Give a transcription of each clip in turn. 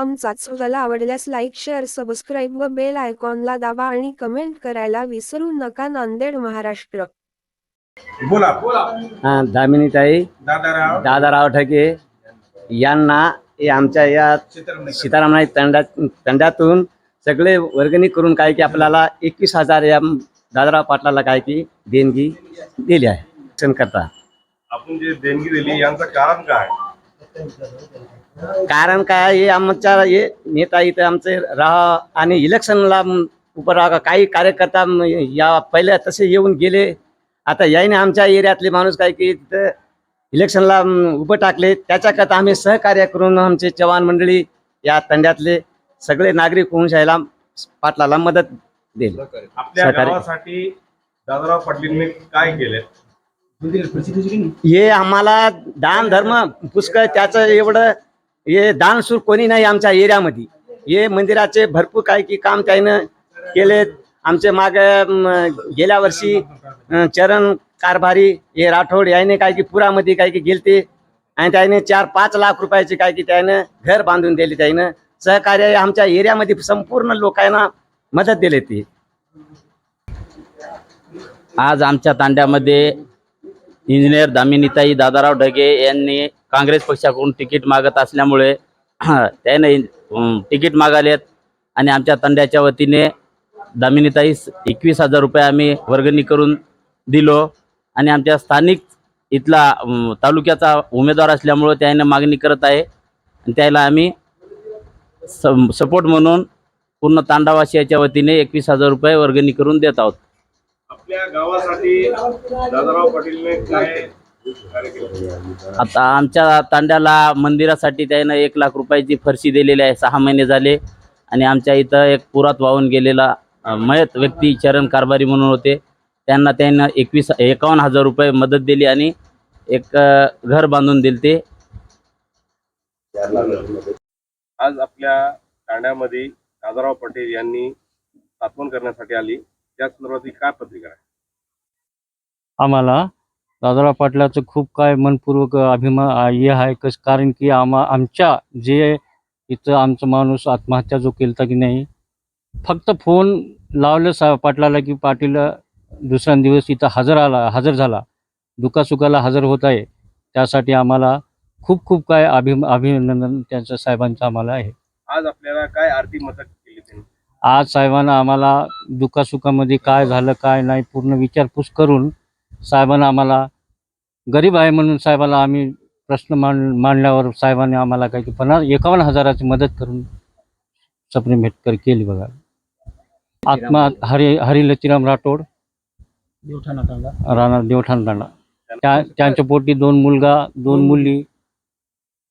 आमचा चॅनल आवडल्यास like share subscribe व बेल आयकॉनला दाबा आणि कमेंट करायला विसरू नका नांदेड महाराष्ट्र. बोला. हा, दामिनीताई दादाराव. दादाराव ठके यांना हे आमच्या या सीतारामनाई तंडा तंड्यातून सगळे वर्गणी करून काय की आपल्याला एकवीस हजार या दादाराव पाटलाला काय की देणगी दिली आहे. करता. आपण जे देणगी दिली यांचं कारण काय? कारण काय हे आमच्या हे नेता इथं आमचे राहा आणि इलेक्शनला उभं राहा काही कार्यकर्ता या पहिले तसे येऊन गेले. आता याने आमच्या एरियातले माणूस काय की तिथं इलेक्शनला उभं टाकले. त्याच्याकरता आम्ही सहकार्य करून आमचे जवान मंडळी या तंड्यातले सगळे नागरिक होऊन शाळेला पाटलाला मदत देईल आपल्या. गावासाठी दादाराव पाटलींनी काय केले? हे आम्हाला दान धर्म पुष्कळ त्याचं एवढं हे दानसूर कोणी नाही आमच्या एरियामध्ये. हे मंदिराचे भरपूर काय की काम त्यानं केले आमचे माग गेल्या वर्षी चरण कारभारी हे राठोड याने काय की पुरामध्ये काय की गेलते. आणि त्याने चार पाच लाख रुपयाचे काय की त्यानं घर बांधून दिले त्यानं. सहकार्य आमच्या एरियामध्ये संपूर्ण लोकांना मदत दिली ती. आज आमच्या तांड्यामध्ये इंजिनियर दामिनीताई दादाराव ढगे यांनी काँग्रेस पक्षाकडून तिकीट मागत असल्यामुळे त्याने तिकीट मागालेत आणि आमच्या तंड्याच्या वतीने दामिनीताई एकवीस हजार रुपये आम्ही वर्गणी करून दिलो आणि आमच्या स्थानिक इथला तालुक्याचा उमेदवार असल्यामुळं त्याने मागणी करत आहे आणि त्याला आम्ही सपोर्ट म्हणून पूर्ण तांडावासियाच्या वतीने एकवीस हजार रुपये वर्गणी करून देत आहोत. आपल्या गावासाठी दादाराव पाटीलने काय आता आमच्या तांड्याला मंदिरासाठी त्यानं एक लाख रुपयाची फरशी दिलेली आहे सहा महिने झाले. आणि आमच्या इथं एक पुरात वाहून गेलेला मयत व्यक्ती चरण कारभारी म्हणून होते. त्यांना त्यानं एकवीस एकावन्न हजार रुपये मदत दिली आणि एक घर बांधून दिले ते आज आपल्या ठाण्यामध्ये दादाराव पटेल यांनी स्थापन करण्यासाठी आली. त्या संदर्भात काय पत्रिका आहे आम्हाला दादाराव पाटलाचं खूप काय मनपूर्वक अभिमान हे आहे कस कारण की आम्हा आमच्या जे इथं आमचा माणूस आत्महत्या जो केलता की नाही फक्त फोन लावलं सा पाटलाला की पाटील दुसऱ्या दिवस इथं हजर आला हजर झाला. दुखासुखाला हजर होत आहे. त्यासाठी आम्हाला खूप खूप काय अभि अभिनंदन त्यांच्या साहेबांचं आम्हाला आहे. आज आपल्याला काय आर्थिक मदत आज साहेबांना आम्हाला दुःखासुखामध्ये काय झालं काय नाही पूर्ण विचारपूस करून साहेबांना आम्हाला गरीब आहे म्हणून साहेबाला आम्ही प्रश्न मान मांडल्यावर साहेबांनी आम्हाला काही पन्नास एकावन्न हजाराची मदत करून सप्रे भेटकर केली बघा. आत्मा हरी हरी राठोड राणा देवठाण तांडा त्या त्यांच्या पोटी दोन मुलगा दोन मुली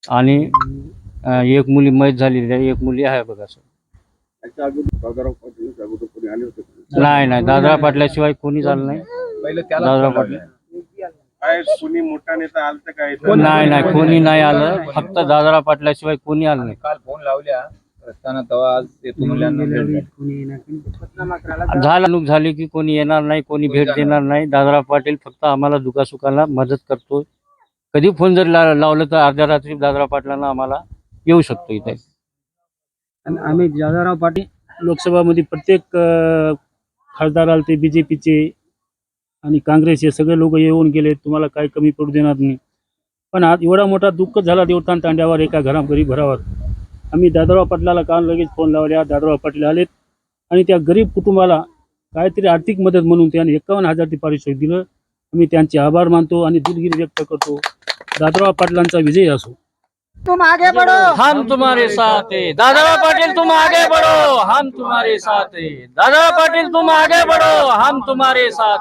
आणि एक मुली मैत झालेली आहे एक मुली आहे बघा सर. नाही नाही. दादरा पाटल्याशिवाय कोणी झालं नाही. दादरा पाटील. काय कुणी मोठा नेता आलता काय इथं? नाही नाही. कोणी? नाही आलं. फक्त दादरा पाटल्याशिवाय कोणी आलं नाही. काल फोन लावल्या. रस्त्यानं तेव्हा आज येतो मुलांना झालं. नुक झाली की कोणी येणार नाही कोणी भेट देणार नाही. दादरा पाटील फक्त आम्हाला दुखासुखाला मदत करतोय. कधी फोन जर ला- लावलं तर अर्ध्या रात्री दादरा पाटलांना आम्हाला येऊ शकतो इथे. आणि आम्ही दादाराव पाटील लोकसभामध्ये प्रत्येक अ, खासदार आले ते बी जे पीचे आणि काँग्रेसचे सगळे लोक येऊन गेले. तुम्हाला काही कमी पडू देणार नाही. पण आज एवढा मोठा दुःख झाला देवतान तांड्यावर एका घरा गरीब घरावर आम्ही दादाराव पाटलाला काल लगेच फोन लावल्या. दादाराव पाटील आलेत. आणि त्या गरीब कुटुंबाला काहीतरी आर्थिक मदत म्हणून त्याने एकावन्न हजार ते पारितोषिक दिलं. आम्ही त्यांचे आभार मानतो आणि दिलगिरी व्यक्त करतो. दादाराव पाटलांचा विजय असो. तुम आगे बढ़ो। हम तुम्हारे साथ है। दादा पाटिल तुम आगे बढ़ो। हम तुम्हारे साथ है। दादा पाटिल तुम आगे बढ़ो। हम तुम्हारे साथ